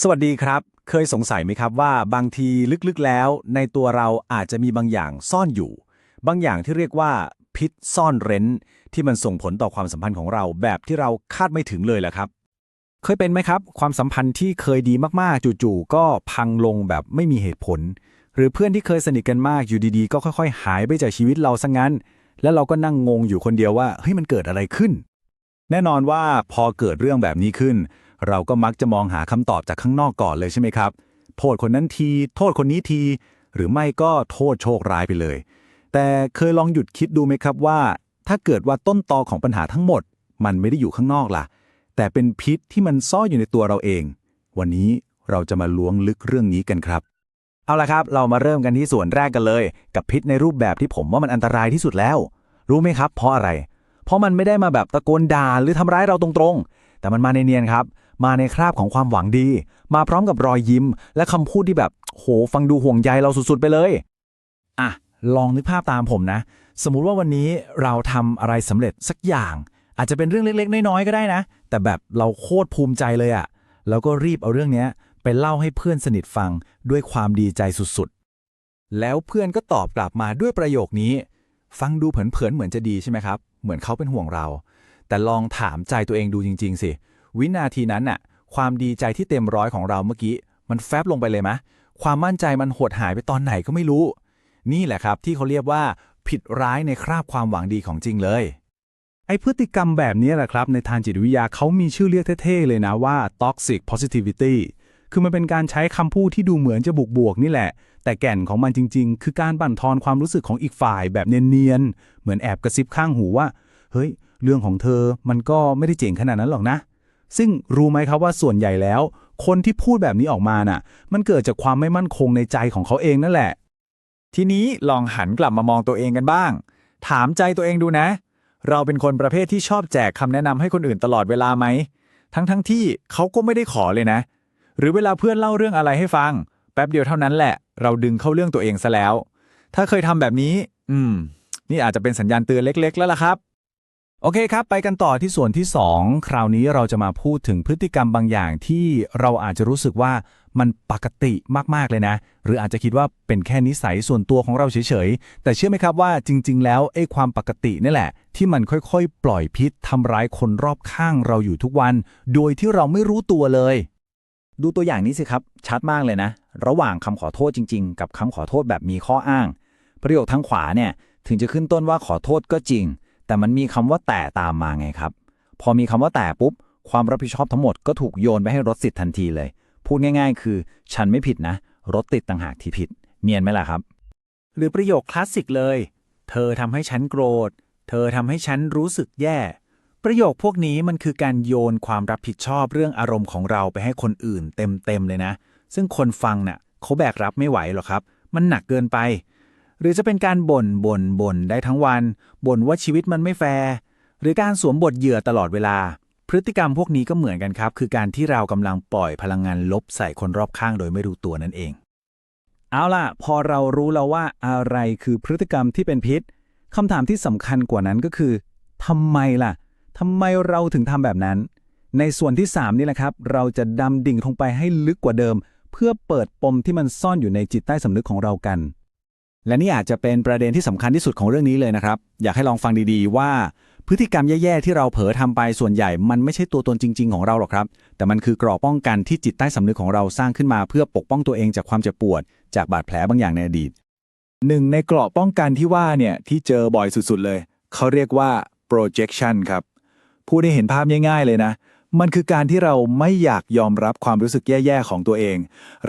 สวัสดีครับ เคยสงสัยไหมครับว่าบางทีลึกๆแล้ว ในตัวเราอาจจะมีบางอย่างซ่อนอยู่ บางอย่างที่เรียกว่าพิษซ่อนเร้น ที่มันส่งผลต่อความสัมพันธ์ของเราแบบที่เราคาดไม่ถึงเลยแหละครับ เคยเป็นไหมครับ ความสัมพันธ์ที่เคยดีมากๆ จู่ๆก็พังลงแบบไม่มีเหตุผล หรือเพื่อนที่เคยสนิทกันมากอยู่ดีๆ ก็ค่อย ๆ หายไปจากชีวิตเราซะงั้น แล้วเราก็นั่งงงอยู่คนเดียวว่าเฮ้ยมันเกิดอะไรขึ้น แน่นอนว่าพอเกิดเรื่องแบบนี้ขึ้น เราก็มักจะมองหาคำตอบจากข้างนอกก่อนเลยใช่ไหมครับ โทษคนนั้นที โทษคนนี้ที หรือไม่ก็โทษโชคร้ายไปเลย แต่เคยลองหยุดคิดดูไหมครับว่า ถ้าเกิดว่าต้นตอของปัญหาทั้งหมด มันไม่ได้อยู่ข้างนอกล่ะ แต่เป็นพิษที่มันซ่อนอยู่ในตัวเราเอง วันนี้เราจะมาล้วงลึกเรื่องนี้กันครับ เอาละครับ เรามาเริ่มกันที่ส่วนแรกกันเลย กับพิษในรูปแบบที่ผมว่ามันอันตรายที่สุดแล้ว รู้ไหมครับ เพราะอะไร เพราะมันไม่ได้มาแบบตะโกนด่าหรือทำร้ายเราตรงๆ แต่มันมาในเนียนครับ มาในคราบของความหวังดี มาพร้อมกับรอยยิ้ม และคำพูดที่แบบ โห ฟังดูห่วงใยเราสุด ๆ ไปเลย อะ ลองนึกภาพตามผมนะ สมมุติว่าวันนี้เราทำอะไรสำเร็จสักอย่าง อาจจะเป็นเรื่องเล็ก ๆ น้อย ๆ ก็ได้นะ แต่แบบเราโคตรภูมิใจเลยอะแล้วก็รีบเอาเรื่องเนี้ยไปเล่าให้เพื่อนสนิทฟังด้วยความดีใจสุดๆ แล้วเพื่อนก็ตอบกลับมาด้วยประโยคนี้ ฟังดูเผินๆ เหมือนจะดีใช่ไหมครับ เหมือนเขาเป็นห่วงเรา แต่ลองถามใจตัวเองดูจริง ๆ สิ วินาทีนั้นน่ะ ความดีใจที่เต็มร้อยของเราเมื่อกี้ มันแฟบลงไปเลยมะ ความมั่นใจมันหดหายไปตอนไหนก็ไม่รู้ นี่แหละครับที่เขาเรียกว่า ผิดร้ายในคราบความหวังดีของจริงเลย ไอพฤติกรรมแบบนี้แหละครับ ในทางจิตวิทยาเขามีชื่อเรียกเท่ๆเลยนะว่า toxic positivity คือมันเป็นการใช้คำพูดที่ดูเหมือนจะบุกบวกนี่แหละ แต่แก่นของมันจริง ๆ คือการบั่นทอนความรู้สึกของอีกฝ่ายแบบเนียนๆ เหมือนแอบกระซิบข้างหูว่า เฮ้ย เรื่องของเธอมันก็ไม่ได้เจ๋งขนาดนั้นหรอกนะ ซึ่งรู้ไหมครับว่าส่วนใหญ่แล้ว คนที่พูดแบบนี้ออกมาน่ะ มันเกิดจากความไม่มั่นคงในใจของเขาเองนั่นแหละ ทีนี้ลองหันกลับมามองตัวเองกันบ้าง ถามใจตัวเองดูนะ เราเป็นคนประเภทที่ชอบแจกคำแนะนำให้คนอื่นตลอดเวลาไหม ทั้งทั้งที่เขาก็ไม่ได้ขอเลยนะ หรือเวลาเพื่อนเล่าเรื่องอะไรให้ฟัง แป๊บเดียวเท่านั้นแหละ เราดึงเข้าเรื่องตัวเองซะแล้ว ถ้าเคยทำแบบนี้ อืม นี่อาจจะเป็นสัญญาณเตือนเล็ก ๆ แล้วล่ะครับ โอเคครับ ไปกันต่อที่ส่วนที่ 2 คราวนี้เราจะมาพูดถึงพฤติกรรมบางอย่างที่เราอาจจะรู้สึกว่ามันปกติมาก ๆ เลยนะ หรืออาจจะคิดว่าเป็นแค่นิสัยส่วนตัวของเราเฉย ๆ แต่เชื่อไหมครับว่าจริง ๆ แล้วไอ้ความปกตินี่แหละ ที่มันค่อยๆ ปล่อยพิษทำร้ายคนรอบข้างเราอยู่ทุกวัน โดยที่เราไม่รู้ตัวเลย ดูตัวอย่างนี้สิครับ ชัดมากเลยนะ ระหว่างคำขอโทษจริง ๆ กับคำขอโทษแบบมีข้ออ้าง ประโยคทางขวาเนี่ยถึงจะขึ้นต้นว่าขอโทษก็จริง แต่มันมีคำว่าแต่ตามมาไงครับ พอมีคำว่าแต่ปุ๊บ ความรับผิดชอบทั้งหมดก็ถูกโยนไปให้รถสิทธิ์ทันทีเลย พูดง่าย ๆ คือ ฉันไม่ผิดนะ รถติดต่างหากที่ผิด เนียนไหมล่ะครับ หรือประโยคคลาสสิกเลย เธอทำให้ฉันโกรธ เธอทำให้ฉันรู้สึกแย่ ประโยคพวกนี้มันคือการโยนความรับผิดชอบเรื่องอารมณ์ของเราไปให้คนอื่น เต็มๆเลยนะ ซึ่งคนฟังน่ะเขาแบกรับไม่ไหวหรอกครับ มันหนักเกินไป หรือจะเป็นการบ่นบ่นบ่นได้ทั้งวันบ่นว่าชีวิตมันไม่แฟร์หรือการสวมบทเหยื่อตลอดเวลา พฤติกรรมพวกนี้ก็เหมือนกันครับ คือการที่เรากำลังปล่อยพลังงานลบใส่คนรอบข้างโดยไม่รู้ตัวนั่นเอง เอาล่ะ พอเรารู้แล้วว่าอะไรคือพฤติกรรมที่เป็นพิษคำถามที่สำคัญกว่านั้นก็คือทำไมล่ะทำไมเราถึงทำแบบนั้น ในส่วนที่ 3 นี่แหละครับ เราจะดำดิ่งลงไปให้ลึกกว่าเดิม เพื่อเปิดปมที่มันซ่อนอยู่ในจิตใต้สำนึกของเรากัน และนี่อาจจะเป็นประเด็นที่สำคัญที่สุดของเรื่องนี้เลยนะครับ อยากให้ลองฟังดีๆ ว่าพฤติกรรมแย่ๆ ที่เราเผลอทำไปส่วนใหญ่ มันไม่ใช่ตัวตนจริง ๆ ของเราหรอกครับ แต่มันคือกรอบป้องกันที่จิตใต้สำนึกของเราสร้างขึ้นมา เพื่อปกป้องตัวเองจากความเจ็บปวด จากบาดแผลบางอย่างในอดีตหนึ่งในเกราะป้องกันที่ว่าเนี่ยที่เจอบ่อยสุดๆเลย เขาเรียกว่า projection ครับพูดให้เห็นภาพง่ายๆเลยนะ มันคือการที่เราไม่อยากยอมรับความรู้สึกแย่ๆของตัวเอง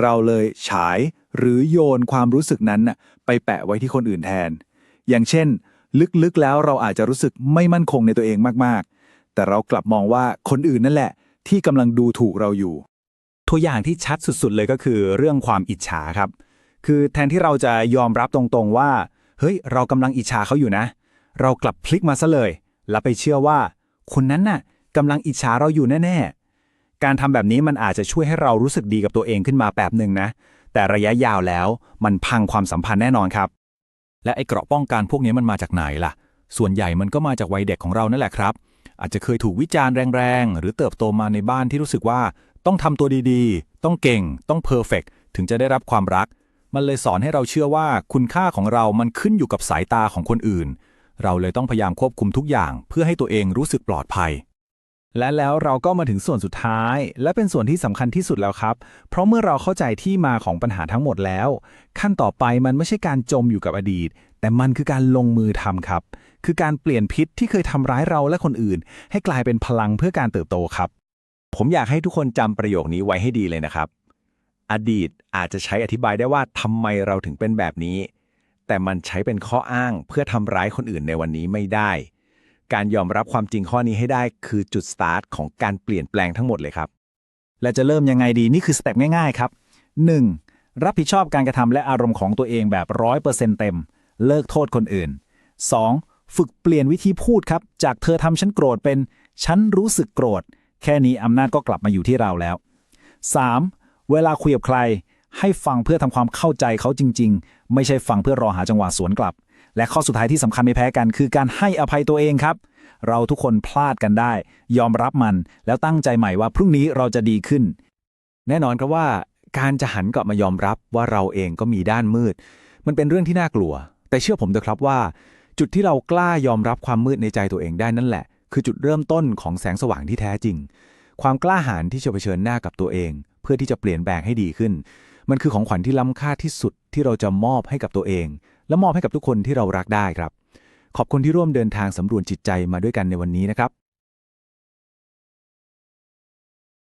เราเลยฉายหรือโยนความรู้สึกนั้นน่ะไปแปะไว้ที่คนอื่นแทน อย่างเช่น ลึกๆแล้วเราอาจจะรู้สึกไม่มั่นคงในตัวเองมากๆ แต่เรากลับมองว่าคนอื่นนั่นแหละ ที่กำลังดูถูกเราอยู่ ตัวอย่างที่ชัดสุดๆเลยก็คือเรื่องความอิจฉาครับ คือแทนที่เราจะยอมรับตรงๆว่า เฮ้ย เรากำลังอิจฉาเขาอยู่นะ เรากลับพลิกมาซะเลย แล้วไปเชื่อว่า คนนั้นน่ะ กำลังอิจฉาเราอยู่แน่ๆ การทำแบบนี้มันอาจจะช่วยให้เรารู้สึกดีกับตัวเองขึ้นมาแป๊บหนึ่งนะ แต่ระยะยาวแล้วมันพังความสัมพันธ์แน่นอนครับ และไอ้เกราะป้องกันพวกนี้มันมาจากไหนล่ะ ส่วนใหญ่มันก็มาจากวัยเด็กของเรานั่นแหละครับ อาจจะเคยถูกวิจารณ์แรงๆ หรือเติบโตมาในบ้านที่รู้สึกว่า ต้องทำตัวดีๆ ต้องเก่ง ต้องเพอร์เฟกถึงจะได้รับความรัก มันเลยสอนให้เราเชื่อว่าคุณค่าของเรามันขึ้นอยู่กับสายตาของคนอื่น เราเลยต้องพยายามควบคุมทุกอย่าง เพื่อให้ตัวเองรู้สึกปลอดภัย และแล้วเราก็มาถึงส่วนสุดท้าย และเป็นส่วนที่สำคัญที่สุดแล้วครับ เพราะเมื่อเราเข้าใจที่มาของปัญหาทั้งหมดแล้ว ขั้นต่อไปมันไม่ใช่การจมอยู่กับอดีต แต่มันคือการลงมือทำครับ คือการเปลี่ยนพิษที่เคยทำร้ายเราและคนอื่น ให้กลายเป็นพลังเพื่อการเติบโตครับ ผมอยากให้ทุกคนจำประโยคนี้ไว้ให้ดีเลยนะครับ อดีตอาจจะใช้อธิบายได้ว่าทำไมเราถึงเป็นแบบนี้ แต่มันใช้เป็นข้ออ้างเพื่อทำร้ายคนอื่นในวันนี้ไม่ได้ การยอมรับความจริงข้อนี้ให้ได้คือจุดสตาร์ทของการเปลี่ยนแปลงทั้งหมดเลยครับ และจะเริ่มยังไงดีนี่คือสเต็ปง่ายๆครับ 1. รับผิดชอบการกระทำและอารมณ์ของตัวเองแบบร้อยเปอร์เซ็นต์เต็ม เลิกโทษคนอื่น 2. ฝึกเปลี่ยนวิธีพูดครับ จากเธอทำฉันโกรธเป็น ฉันรู้สึกโกรธ แค่นี้อำนาจก็กลับมาอยู่ที่เราแล้ว 3. เวลาคุยกับใคร ให้ฟังเพื่อทำความเข้าใจเขาจริง ๆ ไม่ใช่ฟังเพื่อรอหาจังหวะสวนกลับ และข้อสุดท้ายที่สำคัญไม่แพ้กัน คือการให้อภัยตัวเองครับ เราทุกคนพลาดกันได้ ยอมรับมัน แล้วตั้งใจใหม่ว่าพรุ่งนี้เราจะดีขึ้น แน่นอนครับว่า การจะหันกลับมายอมรับว่าเราเองก็มีด้านมืด มันเป็นเรื่องที่น่ากลัว แต่เชื่อผมเถอะครับว่า จุดที่เรากล้ายอมรับความมืดในใจตัวเองได้นั่นแหละ คือจุดเริ่มต้นของแสงสว่างที่แท้จริง ความกล้าหาญที่จะเผชิญหน้ากับตัวเอง เพื่อที่จะเปลี่ยนแปลงให้ดีขึ้น มันคือของขวัญที่ล้ำค่าที่สุดที่เราจะมอบให้กับตัวเอง และมอบให้กับทุกคนที่เรารักได้ครับ ขอบคุณที่ร่วมเดินทางสำรวจจิตใจมาด้วยกันในวันนี้นะครับ